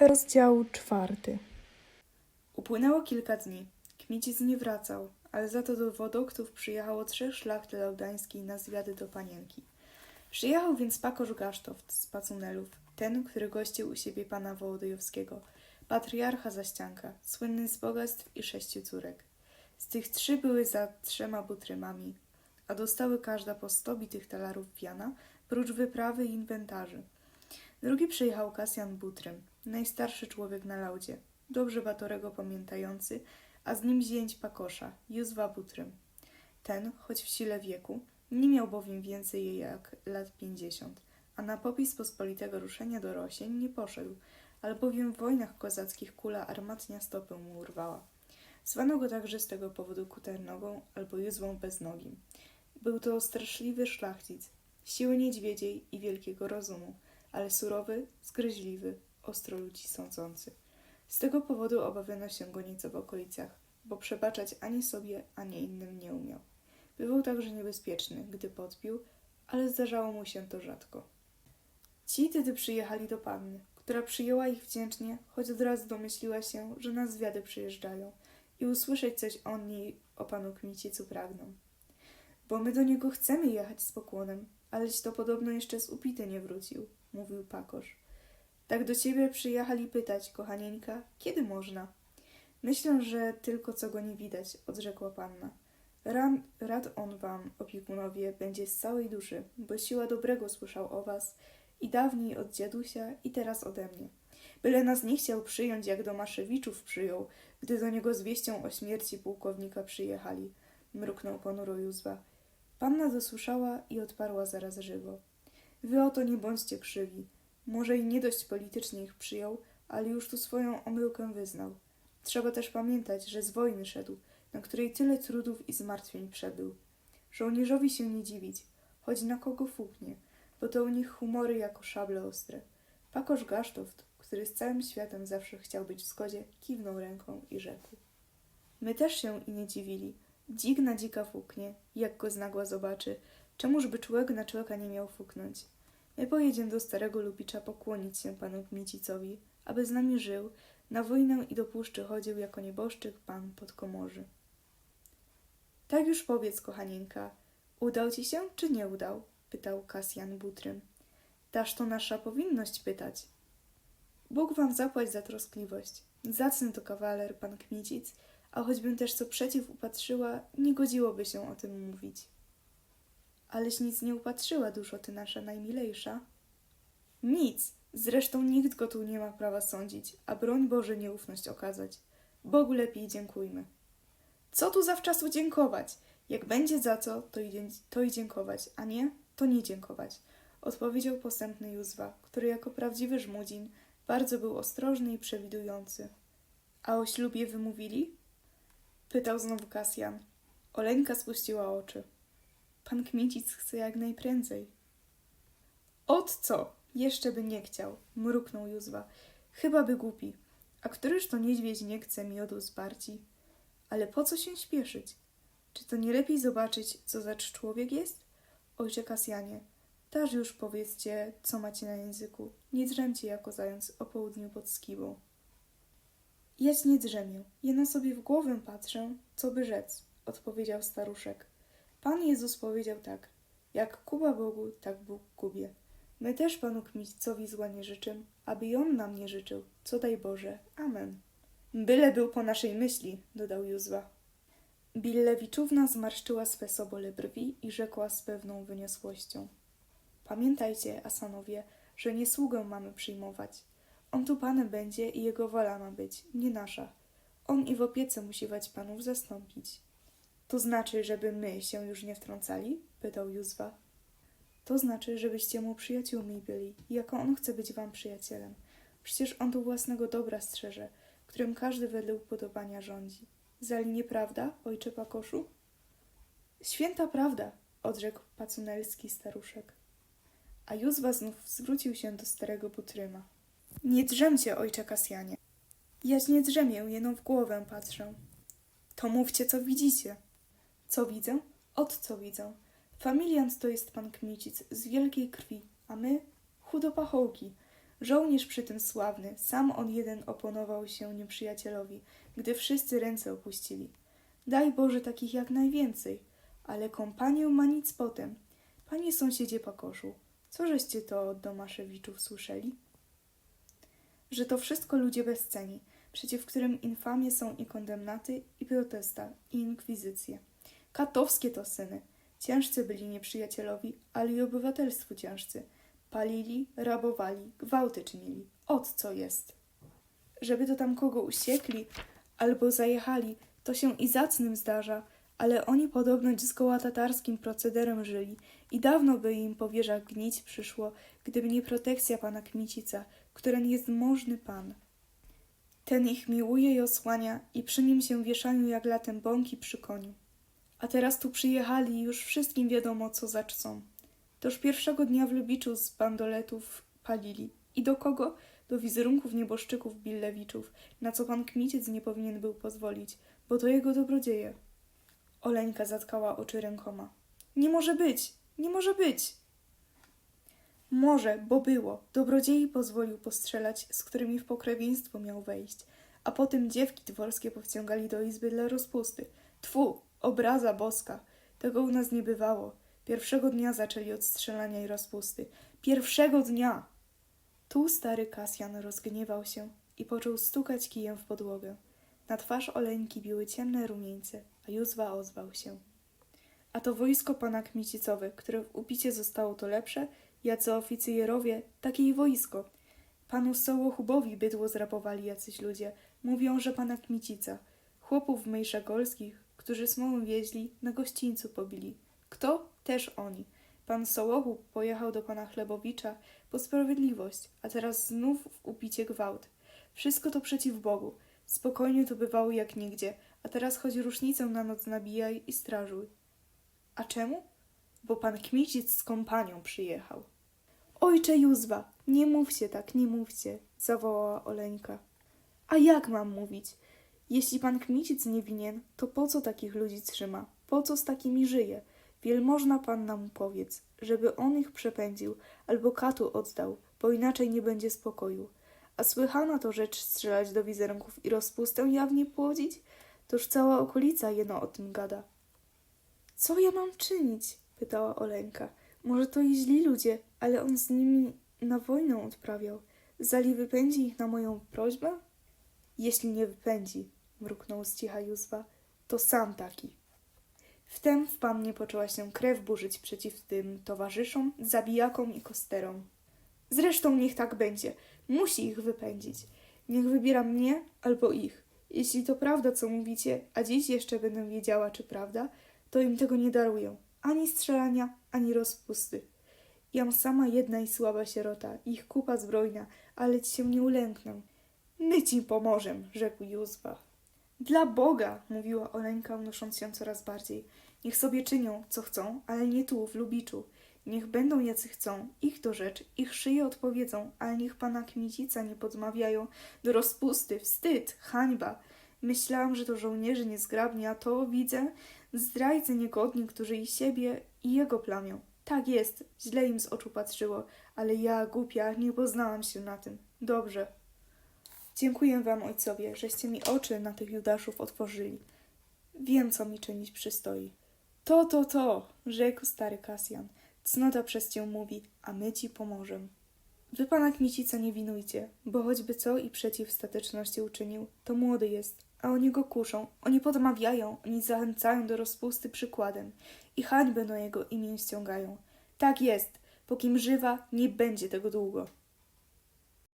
Rozdział czwarty. Upłynęło kilka dni. Kmicic nie wracał, ale za to do Wodoktów przyjechało trzech szlachty laudańskiej na zwiady do panienki. Przyjechał więc Pakosz Gasztoft z Pacunelów, ten, który gościł u siebie pana Wołodyjowskiego, patriarcha Zaścianka, słynny z bogactw i sześciu córek. Z tych trzy były za trzema butrymami, a dostały każda po sto bitych talarów wiana, prócz wyprawy i inwentarzy. Drugi przyjechał Kasjan Butrym, najstarszy człowiek na laudzie, dobrze Batorego pamiętający, a z nim zięć Pakosza, Józwa Butrym. Ten, choć w sile wieku, nie miał bowiem więcej jej jak lat pięćdziesiąt, a na popis pospolitego ruszenia do Rosień nie poszedł, albowiem w wojnach kozackich kula armatnia stopę mu urwała. Zwano go także z tego powodu kuternogą albo Józwą beznogim. Był to straszliwy szlachcic, siły niedźwiedziej i wielkiego rozumu, ale surowy, zgryźliwy, ostro ludzi sądzący. Z tego powodu obawiano się go nieco w okolicach, bo przebaczać ani sobie, ani innym nie umiał. Bywał także niebezpieczny, gdy podpił, ale zdarzało mu się to rzadko. Ci tedy przyjechali do panny, która przyjęła ich wdzięcznie, choć od razu domyśliła się, że na zwiady przyjeżdżają i usłyszeć coś o niej, o panu Kmicicu pragną. Bo my do niego chcemy jechać z pokłonem, aleś to podobno jeszcze z upity nie wrócił, mówił Pakosz. Tak do ciebie przyjechali pytać, kochanieńka, kiedy można? Myślę, że tylko co go nie widać, odrzekła panna. Ran, rad on wam, opiekunowie, będzie z całej duszy, bo siła dobrego słyszał o was i dawniej od dziadusia i teraz ode mnie. Byle nas nie chciał przyjąć, jak do Maszewiczów przyjął, gdy do niego z wieścią o śmierci pułkownika przyjechali, mruknął ponuro Józwa. Panna dosłyszała i odparła zaraz żywo. Wy oto nie bądźcie krzywi. Może i nie dość politycznie ich przyjął, ale już tu swoją omyłkę wyznał. Trzeba też pamiętać, że z wojny szedł, na której tyle trudów i zmartwień przebył. Żołnierzowi się nie dziwić, choć na kogo fuknie, bo to u nich humory jako szable ostre. Pakosz Gasztoft, który z całym światem zawsze chciał być w zgodzie, kiwnął ręką i rzekł. My też się i nie dziwili. Dzik na dzika fuknie, jak go znagła zobaczy. Czemuż by człowiek na człowieka nie miał fuknąć? My pojedziemy do starego Lubicza pokłonić się panu Kmicicowi, aby z nami żył, na wojnę i do puszczy chodził jako nieboszczyk pan pod komorzy. Tak już powiedz, kochanieńka, udał ci się czy nie udał? pytał Kasjan Butrym. Dasz to nasza powinność pytać. Bóg wam zapłać za troskliwość. Zacny to kawaler, pan Kmicic, a choćbym też co przeciw upatrzyła, nie godziłoby się o tym mówić. Aleś nic nie upatrzyła, duszo ty nasza najmilejsza. Nic, zresztą nikt go tu nie ma prawa sądzić, a broń Boże nieufność okazać. Bogu lepiej dziękujmy. Co tu zawczasu dziękować? Jak będzie za co, to i, to i dziękować, a nie, to nie dziękować. Odpowiedział posępny Józwa, który jako prawdziwy żmudzin bardzo był ostrożny i przewidujący. A o ślubie wymówili? Pytał znowu Kasjan. Oleńka spuściła oczy. Pan Kmicic chce jak najprędzej. Od co? Jeszcze by nie chciał, mruknął Józwa. Chyba by głupi. A któryż to niedźwiedź nie chce miodu z barci? Ale po co się śpieszyć? Czy to nie lepiej zobaczyć, co za człowiek jest? Ojcze Kasjanie, też już powiedzcie, co macie na języku. Nie drzemcie jako zając o południu pod skibą. Jać nie drzemię, jeno sobie w głowę patrzę, co by rzec, odpowiedział staruszek. Pan Jezus powiedział tak, jak Kuba Bogu, tak Bóg Kubie. My też Panu Kmicicowi zła nie życzę, aby i On nam nie życzył, co daj Boże. Amen. Byle był po naszej myśli, dodał Józwa. Billewiczówna zmarszczyła swe sobole brwi i rzekła z pewną wyniosłością. Pamiętajcie, Asanowie, że nie sługę mamy przyjmować. On tu panem będzie i jego wola ma być, nie nasza. On i w opiece musi wać panów zastąpić. To znaczy, żeby my się już nie wtrącali? pytał Józwa. To znaczy, żebyście mu przyjaciółmi byli, jako on chce być wam przyjacielem. Przecież on tu własnego dobra strzeże, którym każdy wedle upodobania rządzi. Zali nieprawda, ojcze Pakoszu? Święta prawda, odrzekł pacunelski staruszek. A Józwa znów zwrócił się do starego Butryma. Nie drzemcie, ojcze Kasjanie. Jaś nie drzemię, jeno w głowę patrzę. To mówcie, co widzicie. Co widzę? Od co widzę? Familiant to jest pan Kmicic z wielkiej krwi, a my chudopachołki. Żołnierz przy tym sławny, sam on jeden oponował się nieprzyjacielowi, gdy wszyscy ręce opuścili. Daj Boże takich jak najwięcej, ale kompanię ma nic potem. Panie sąsiedzie Pakoszu, co żeście to od Domaszewiczów słyszeli? Że to wszystko ludzie bezceni, przeciw którym infamie są i kondemnaty, i protesta, i inkwizycje. Katowskie to syny. Ciężcy byli nieprzyjacielowi, ale i obywatelstwu ciężcy. Palili, rabowali, gwałty czynili. Ot co jest. Żeby to tam kogo usiekli albo zajechali, to się i zacnym zdarza, ale oni podobno zgoła tatarskim procederem żyli i dawno by im po wieżach gnić przyszło, gdyby nie protekcja pana Kmicica, któren jest możny pan. Ten ich miłuje i osłania i przy nim się wieszają jak latem bąki przy koniu. A teraz tu przyjechali już wszystkim wiadomo, co zaczcą. Toż pierwszego dnia w Lubiczu z bandoletów palili. I do kogo? Do wizerunków nieboszczyków Billewiczów, na co pan Kmiciec nie powinien był pozwolić, bo to jego dobrodzieje. Oleńka zatkała oczy rękoma. Nie może być! Nie może być! Może, bo było. Dobrodziei pozwolił postrzelać, z którymi w pokrewieństwo miał wejść. A potem dziewki dworskie powciągali do izby dla rozpusty. Tfu, obraza boska. Tego u nas nie bywało. Pierwszego dnia zaczęli od strzelania i rozpusty. Pierwszego dnia! Tu stary Kasjan rozgniewał się i począł stukać kijem w podłogę. Na twarz Oleńki biły ciemne rumieńce, a Józwa ozwał się. A to wojsko pana Kmicicowe, które w upicie zostało to lepsze, jacy oficjerowie, takie i wojsko. Panu Sołochubowi bydło zrabowali jacyś ludzie. Mówią, że pana Kmicica. Chłopów mejszagolskich, którzy smołę wieźli, na gościńcu pobili. Kto? Też oni. Pan Sołochub pojechał do pana Chlebowicza po sprawiedliwość, a teraz znów w upicie gwałt. Wszystko to przeciw Bogu. Spokojnie to bywało jak nigdzie, a teraz choć rusznicę na noc nabijaj i strażuj. A czemu? Bo pan Kmicic z kompanią przyjechał. Ojcze Józwa, nie mówcie tak, nie mówcie, zawołała Oleńka. A jak mam mówić? Jeśli pan Kmicic nie winien, to po co takich ludzi trzyma? Po co z takimi żyje? Wielmożna panna mu powiedz, żeby on ich przepędził albo katu oddał, bo inaczej nie będzie spokoju. A słychana to rzecz strzelać do wizerunków i rozpustę jawnie płodzić? Toż cała okolica jeno o tym gada. Co ja mam czynić? pytała Oleńka. Może to i źli ludzie, ale on z nimi na wojnę odprawiał. Zali wypędzi ich na moją prośbę? Jeśli nie wypędzi, mruknął z cicha Józwa, to sam taki. Wtem w pannie poczęła się krew burzyć przeciw tym towarzyszom, zabijakom i kosterom. Zresztą niech tak będzie. Musi ich wypędzić. Niech wybiera mnie albo ich. Jeśli to prawda, co mówicie, a dziś jeszcze będę wiedziała, czy prawda, to im tego nie daruję. Ani strzelania, ani rozpusty. Jam sama jedna i słaba sierota, ich kupa zbrojna, ale ci się nie ulęknę. My ci pomożemy, rzekł Józwa. Dla Boga, mówiła Oleńka, unosząc się coraz bardziej. Niech sobie czynią, co chcą, ale nie tu, w Lubiczu. Niech będą jacy chcą, ich to rzecz, ich szyje odpowiedzą, ale niech pana Kmicica nie podmawiają do rozpusty, wstyd, hańba. Myślałam, że to żołnierze niezgrabni, a to, widzę, zdrajcy niegodni, którzy i siebie, i jego plamią. Tak jest, źle im z oczu patrzyło, ale ja, głupia, nie poznałam się na tym. Dobrze. Dziękuję wam, ojcowie, żeście mi oczy na tych Judaszów otworzyli. Wiem, co mi czynić przystoi. To, to, to, rzekł stary Kasjan. Cnota przez cię mówi, a my ci pomożemy. Wy pana Kmicica nie winujcie, bo choćby co i przeciw stateczności uczynił, to młody jest, a oni go kuszą, oni podmawiają, oni zachęcają do rozpusty przykładem i hańbę do jego imię ściągają. Tak jest, pókim żywa, nie będzie tego długo.